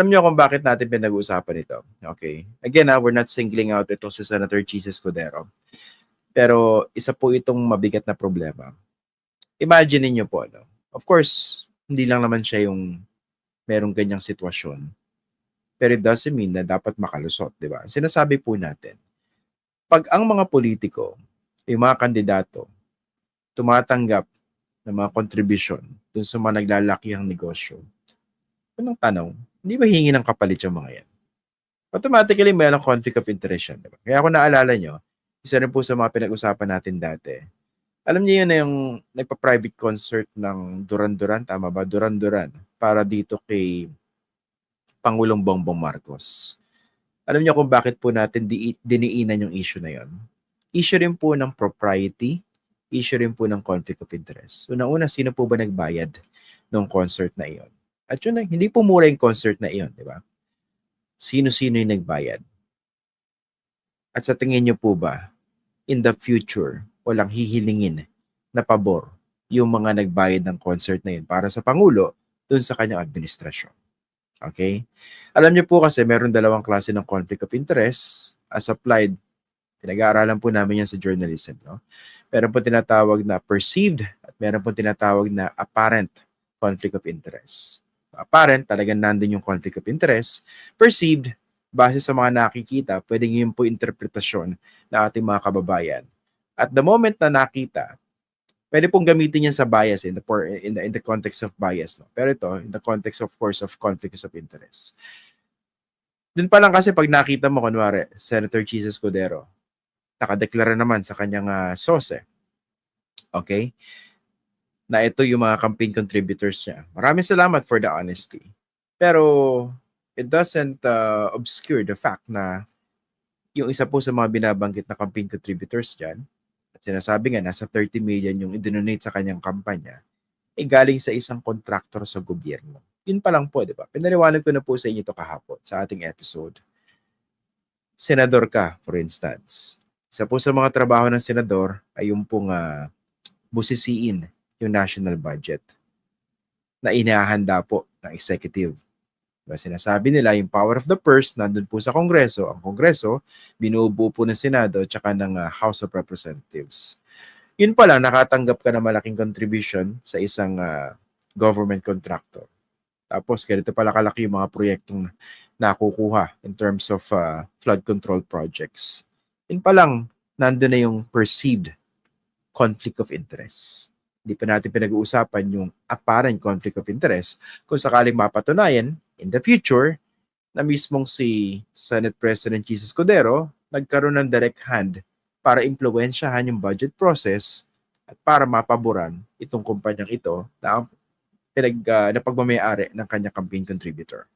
Alam niyo kung bakit natin pinag-uusapan ito. Okay. Again, ah, we're not singling out ito si Senator Chis Escudero. Pero isa po itong mabigat na problema. Imagine niyo po, no? Of course, hindi lang naman siya yung merong ganyang sitwasyon. Pero it doesn't mean na dapat makalusot, di ba? Sinasabi po natin, pag ang mga politiko, yung mga kandidato, tumatanggap ng mga contribution dun sa mga naglalakihang negosyo, unang tanong, hindi ba hingi ng kapalit yung mga yan? Automatically, may ng conflict of interest yan. Diba? Kaya kung naalala nyo, isa rin po sa mga pinag-usapan natin dati, alam niyo yun na yung nagpa-private concert ng Duran Duran, tama ba? Duran Duran, para dito kay Pangulong Bongbong Marcos. Alam niyo kung bakit po natin di, diniinan yung issue na yon? Issue rin po ng propriety, issue rin po ng conflict of interest. Una-una, sino po ba nagbayad ng concert na iyon? At yun, hindi po mura yung concert na iyon, di ba? Sino-sino yung nagbayad? At sa tingin niyo po ba, in the future, walang hihilingin na pabor yung mga nagbayad ng concert na yun para sa Pangulo dun sa kanyang administrasyon. Okay? Alam niyo po kasi meron dalawang klase ng conflict of interest as applied. Pinag-aaralan po namin yan sa journalism. No? Meron po tinatawag na perceived at meron po tinatawag na apparent conflict of interest. Apparent, talagang nandun yung conflict of interest. Perceived, base sa mga nakikita, pwedeng yun po interpretasyon ng ating mga kababayan. At the moment na nakita, pwede pong gamitin yan sa bias in the, in the, in the context of bias. No? Pero ito, in the context of course of conflicts of interest. Dun pa lang kasi pag nakita mo, kunwari, Senator Jesus Codero, nakadeklara naman sa kanyang uh, SOSE. Okay? Na ito yung mga campaign contributors niya. Maraming salamat for the honesty. Pero it doesn't uh, obscure the fact na yung isa po sa mga binabanggit na campaign contributors dyan, at sinasabi nga nasa 30 million yung idonate sa kanyang kampanya, ay galing sa isang contractor sa gobyerno. Yun pa lang po, di ba? Pinaliwanag ko na po sa inyo ito kahapon sa ating episode. Senador ka, for instance. Isa po sa mga trabaho ng senador ay yung pong uh, busisiin yung national budget na inahanda po ng executive. Diba, sinasabi nila yung power of the purse nandun po sa Kongreso. Ang Kongreso, binubuo po ng Senado at saka ng uh, House of Representatives. Yun pala, nakatanggap ka na malaking contribution sa isang uh, government contractor. Tapos, ganito pala kalaki yung mga proyektong nakukuha in terms of uh, flood control projects. Yun pa lang, nandun na yung perceived conflict of interest. Hindi pa natin pinag-uusapan yung apparent conflict of interest kung sakaling mapatunayan in the future na mismong si Senate President Jesus Codero nagkaroon ng direct hand para impluensyahan yung budget process at para mapaboran itong kumpanyang ito na pinag uh, na pagmamayari ng kanyang campaign contributor.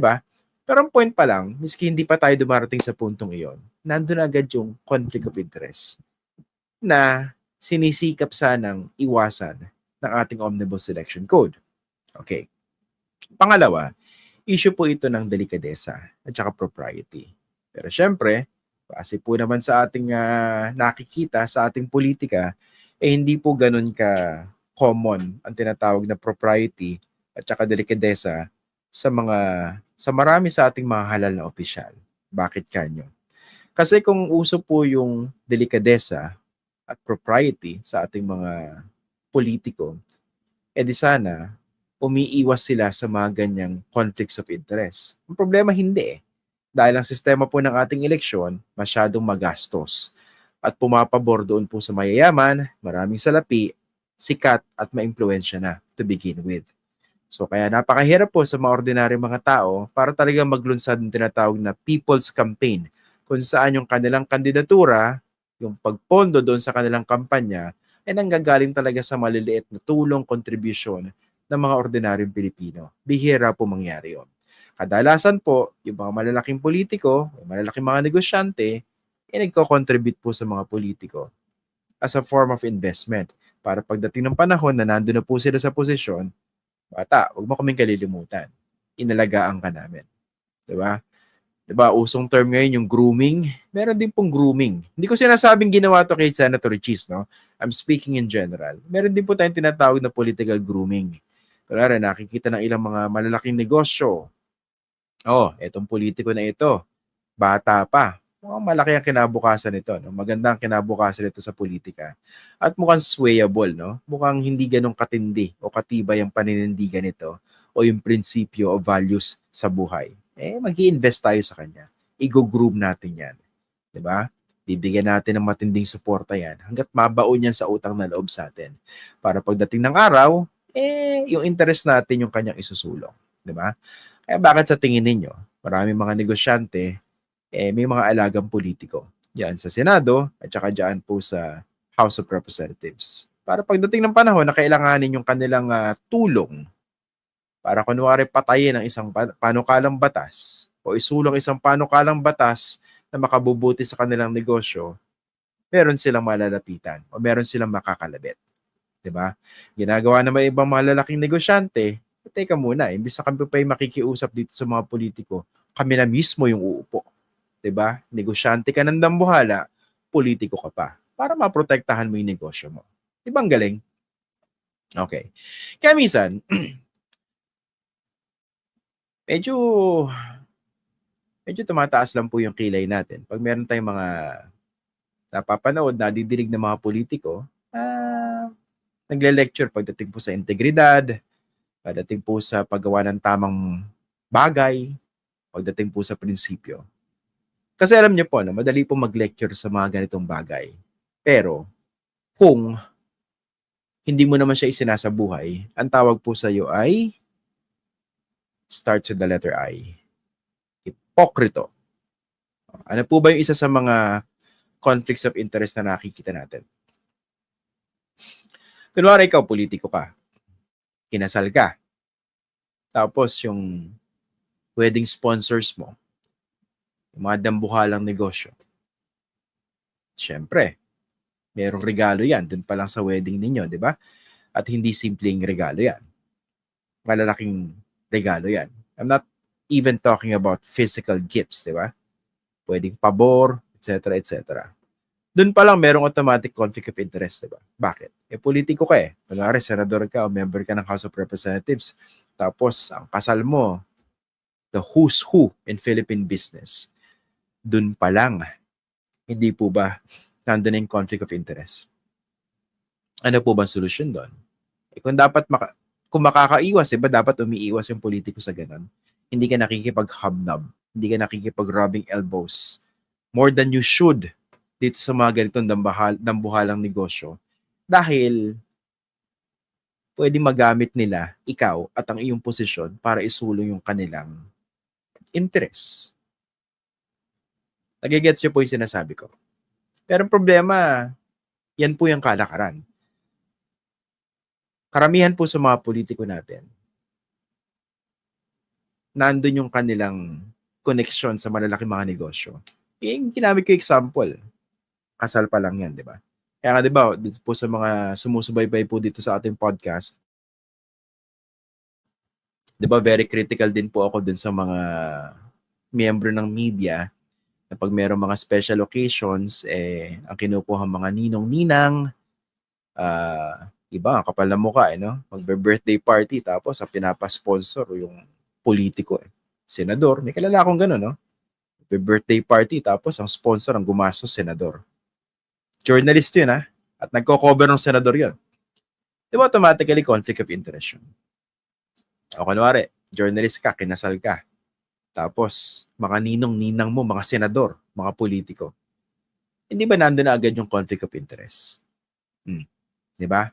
ba? Pero ang point pa lang, miski hindi pa tayo dumarating sa puntong iyon, nandun agad yung conflict of interest na sinisikap sanang iwasan ng ating Omnibus Election Code. Okay. Pangalawa, issue po ito ng delikadesa at saka propriety. Pero syempre, kasi po naman sa ating uh, nakikita sa ating politika, eh hindi po ganun ka common ang tinatawag na propriety at saka delikadesa sa mga sa marami sa ating mga halal na opisyal. Bakit kanyo? Kasi kung uso po yung delikadesa at propriety sa ating mga politiko, eh di sana umiiwas sila sa mga ganyang conflicts of interest. Ang problema hindi eh. Dahil ang sistema po ng ating eleksyon masyadong magastos at pumapabor doon po sa mayayaman, maraming salapi, sikat at maimpluensya na to begin with. So kaya napakahirap po sa mga ordinaryong mga tao para talagang maglunsad ng tinatawag na people's campaign kung saan yung kanilang kandidatura, yung pagpondo doon sa kanilang kampanya ay nanggagaling talaga sa maliliit na tulong, contribution ng mga ordinaryong Pilipino. Bihira po mangyari yon. Kadalasan po, yung mga malalaking politiko, yung malalaking mga negosyante, ay nagko-contribute po sa mga politiko as a form of investment para pagdating ng panahon na nandun na po sila sa posisyon, bata, huwag mo kaming kalilimutan. Inalagaan ka namin. Diba? Diba, usong term ngayon yung grooming. Meron din pong grooming. Hindi ko sinasabing ginawa to kay Senator Cheese, no? I'm speaking in general. Meron din po tayong tinatawag na political grooming. Kunwari, nakikita ng ilang mga malalaking negosyo Oh, etong politiko na ito, bata pa. Mukhang malaki ang kinabukasan nito, no? Maganda ang kinabukasan nito sa politika. At mukhang swayable, no? Mukhang hindi ganong katindi o katibay ang paninindigan nito o yung prinsipyo o values sa buhay. Eh, mag invest tayo sa kanya. Igo-groom natin yan. ba? Bibigyan natin ng matinding suporta yan hanggat mabaon yan sa utang na loob sa atin. Para pagdating ng araw, eh, yung interest natin yung kanyang isusulong. ba? Kaya bakit sa tingin ninyo, marami mga negosyante, eh, may mga alagang politiko. Diyan sa Senado at saka diyan po sa House of Representatives. Para pagdating ng panahon na kailanganin yung kanilang uh, tulong para kunwari patayin ang isang panukalang batas o isulong isang panukalang batas na makabubuti sa kanilang negosyo, meron silang malalapitan o meron silang makakalabit. ba? Ginagawa na may ibang malalaking negosyante, teka muna, imbis na kami pa yung makikiusap dito sa mga politiko, kami na mismo yung uupo. ba? Negosyante ka ng dambuhala, politiko ka pa para maprotektahan mo yung negosyo mo. 'Di ba ang galing? Okay. Kaya minsan, medyo medyo tumataas lang po yung kilay natin. Pag meron tayong mga napapanood, nadidinig ng mga politiko, uh, nagle-lecture pagdating po sa integridad, pagdating po sa paggawa ng tamang bagay, pagdating po sa prinsipyo. Kasi alam niyo po, no, madali po mag-lecture sa mga ganitong bagay. Pero, kung hindi mo naman siya isinasabuhay, ang tawag po sa iyo ay starts with the letter I. Hipokrito. Ano po ba yung isa sa mga conflicts of interest na nakikita natin? Kunwari ikaw, politiko ka. Kinasal ka. Tapos yung wedding sponsors mo, yung mga dambuhalang negosyo. Siyempre, merong regalo yan. Doon pa lang sa wedding ninyo, di ba? At hindi simpleng regalo yan. Malalaking regalo yan. I'm not even talking about physical gifts, di ba? Pwedeng pabor, etc., etc. Doon pa lang merong automatic conflict of interest, di ba? Bakit? Eh, politiko ka eh. Kunwari, senador ka o member ka ng House of Representatives. Tapos, ang kasal mo, the who's who in Philippine business dun pa lang, hindi po ba nandun yung conflict of interest? Ano po ba solusyon doon? Eh, kung dapat maka, kung makakaiwas, eh, ba dapat umiiwas yung politiko sa ganun? Hindi ka nakikipag-hubnob, hindi ka nakikipag-rubbing elbows more than you should dito sa mga ganitong dambahal, dambuhalang negosyo dahil pwede magamit nila ikaw at ang iyong posisyon para isulong yung kanilang interest. Nagigets niyo po yung sinasabi ko. Pero problema, yan po yung kalakaran. Karamihan po sa mga politiko natin, nandun yung kanilang connection sa malalaking mga negosyo. Yung ginamit ko example, kasal pa lang yan, di ba? Kaya nga, di ba, dito po sa mga sumusubaybay po dito sa ating podcast, di ba, very critical din po ako dun sa mga miyembro ng media na pag mayroong mga special occasions, eh, ang kinukuha mga ninong-ninang, uh, iba, ang kapal na mukha, eh, no? Magbe-birthday party, tapos ang pinapasponsor yung politiko, eh. senador, may kilala akong gano'n, no? Magbe-birthday party, tapos ang sponsor, ang gumastos, senador. Journalist yun, ha? At nagko-cover ng senador yun. Di ba automatically conflict of interest yun? O kunwari, journalist ka, kinasal ka, tapos, mga ninong-ninang mo, mga senador, mga politiko. Hindi ba nandun na agad yung conflict of interest? Hmm. Di ba?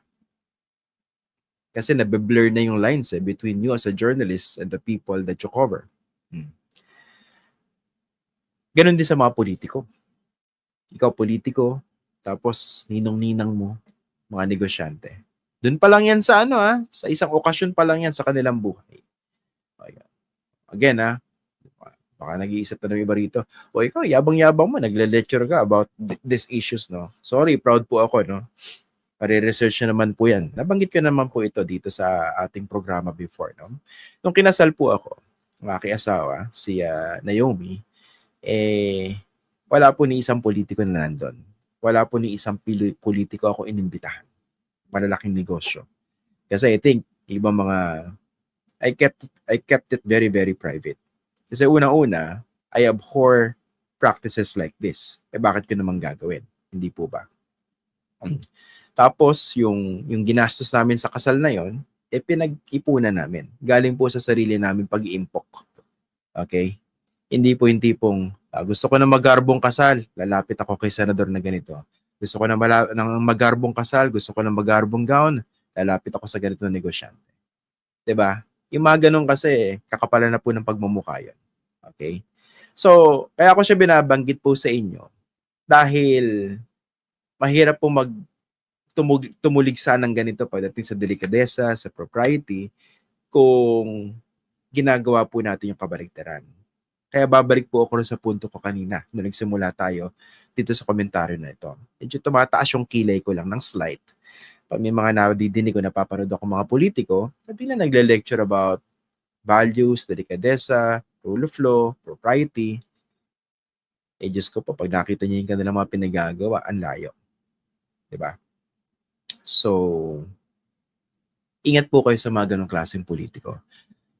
Kasi nabe-blur na yung lines eh, between you as a journalist and the people that you cover. Hmm. Ganon din sa mga politiko. Ikaw politiko, tapos ninong-ninang mo, mga negosyante. Doon pa lang yan sa ano ah, sa isang okasyon pa lang yan sa kanilang buhay. Again ah, Baka nag-iisip na ng iba rito. O ikaw, yabang-yabang mo, nagle-lecture ka about th- these issues, no? Sorry, proud po ako, no? Pare-research na naman po yan. Nabanggit ko naman po ito dito sa ating programa before, no? Nung kinasal po ako, ang aking asawa, si uh, Naomi, eh, wala po ni isang politiko na nandun. Wala po ni isang politiko ako inimbitahan. Malalaking negosyo. Kasi I think, ibang mga, I kept, I kept it very, very private Kasi unang-una, I abhor practices like this. Eh bakit ko naman gagawin? Hindi po ba? Tapos, yung, yung ginastos namin sa kasal na yon, eh pinag-ipunan namin. Galing po sa sarili namin pag-iimpok. Okay? Hindi po yung tipong, ah, gusto ko na magarbong kasal, lalapit ako kay senador na ganito. Gusto ko na mala- ng magarbong kasal, gusto ko na magarbong gown, lalapit ako sa ganito na negosyante. 'Di ba? Yung mga ganun kasi, kakapalan na po ng pagmumukha yun. Okay? So, kaya ako siya binabanggit po sa inyo dahil mahirap po mag tumug, tumuligsa ng ganito pagdating sa delikadesa, sa propriety, kung ginagawa po natin yung kabaligtaran. Kaya babalik po ako sa punto ko kanina nung nagsimula tayo dito sa komentaryo na ito. Medyo tumataas yung kilay ko lang ng slight. Pag may mga nadidinig ko, napapanood ako mga politiko, na bigla nagle-lecture about values, delikadesa, rule of law, propriety. Eh, Diyos ko po, pag nakita niyo yung kanilang mga pinagagawa, ang layo. ba? So, ingat po kayo sa mga ganong klaseng politiko.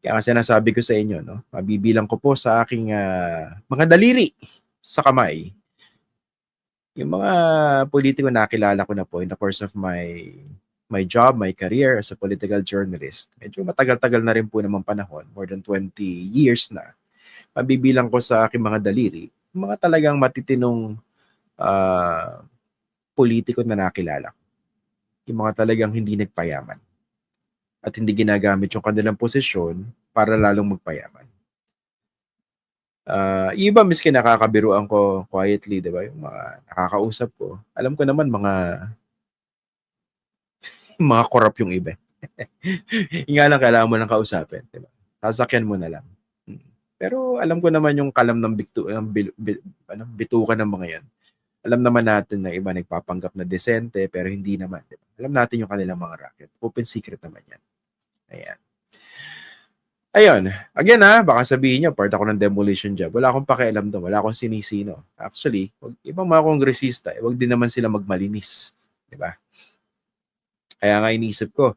Kaya nga sinasabi ko sa inyo, no, mabibilang ko po sa aking ah, mga daliri sa kamay. Yung mga politiko na nakilala ko na po in the course of my my job, my career as a political journalist. Medyo matagal-tagal na rin po naman panahon, more than 20 years na. Mabibilang ko sa aking mga daliri, mga talagang matitinong ah, politiko na nakilala ko. Yung mga talagang hindi nagpayaman at hindi ginagamit yung kanilang posisyon para lalong magpayaman. Yung iba miski nakakabiruan ko quietly, 'di ba? Yung mga nakakausap ko. Alam ko naman mga mga korap yung iba. yung nga lang kailangan mo lang kausapin, 'di ba? Sasakyan mo na lang. Mm. Pero alam ko naman yung kalam ng bitu ng bil, bil- ano, bitukan ng mga 'yan. Alam naman natin na iba nagpapanggap na desente pero hindi naman, 'di ba? Alam natin yung kanilang mga racket. Open secret naman 'yan. Ayan. Ayun. Again ha, baka sabihin nyo, part ako ng demolition job. Wala akong pakialam doon. Wala akong sinisino. Actually, wag, ibang mga kongresista, eh, wag din naman sila magmalinis. Ba? Kaya nga inisip ko,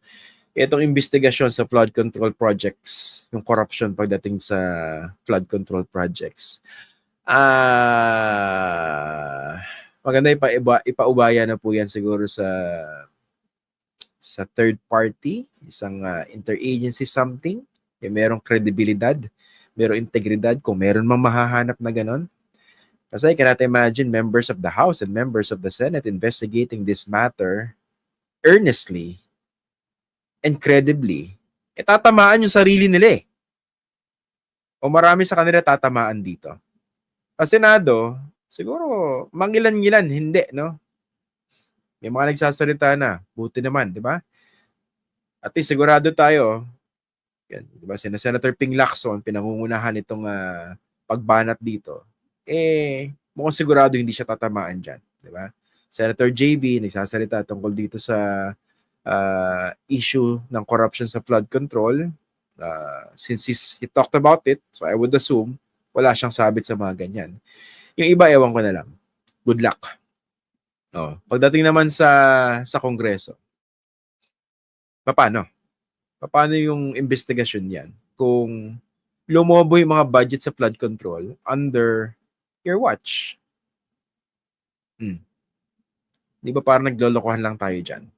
itong investigasyon sa flood control projects, yung corruption pagdating sa flood control projects, ah maganda ipa, ipaubaya na po yan siguro sa sa third party, isang ah, interagency something, yung merong kredibilidad, merong integridad, kung meron mang mahahanap na ganon. Kasi I cannot imagine members of the House and members of the Senate investigating this matter earnestly and credibly. E tatamaan yung sarili nila eh. O marami sa kanila tatamaan dito. Sa Senado, siguro mangilan-ngilan, hindi, no? May mga nagsasalita na, buti naman, di ba? At least sigurado tayo, yan, di ba, sina Senator Ping Lacson, pinangungunahan itong ah, pagbanat dito, eh, mukhang sigurado hindi siya tatamaan dyan, di ba? Senator JB, nagsasalita tungkol dito sa ah, issue ng corruption sa flood control. Ah, since he talked about it, so I would assume, wala siyang sabit sa mga ganyan. Yung iba, ewan ko na lang. Good luck. Oh, pagdating naman sa sa kongreso. Paano? Paano yung investigasyon niyan? Kung lumobo yung mga budget sa flood control under your watch. Hmm. Di ba parang naglolokohan lang tayo dyan?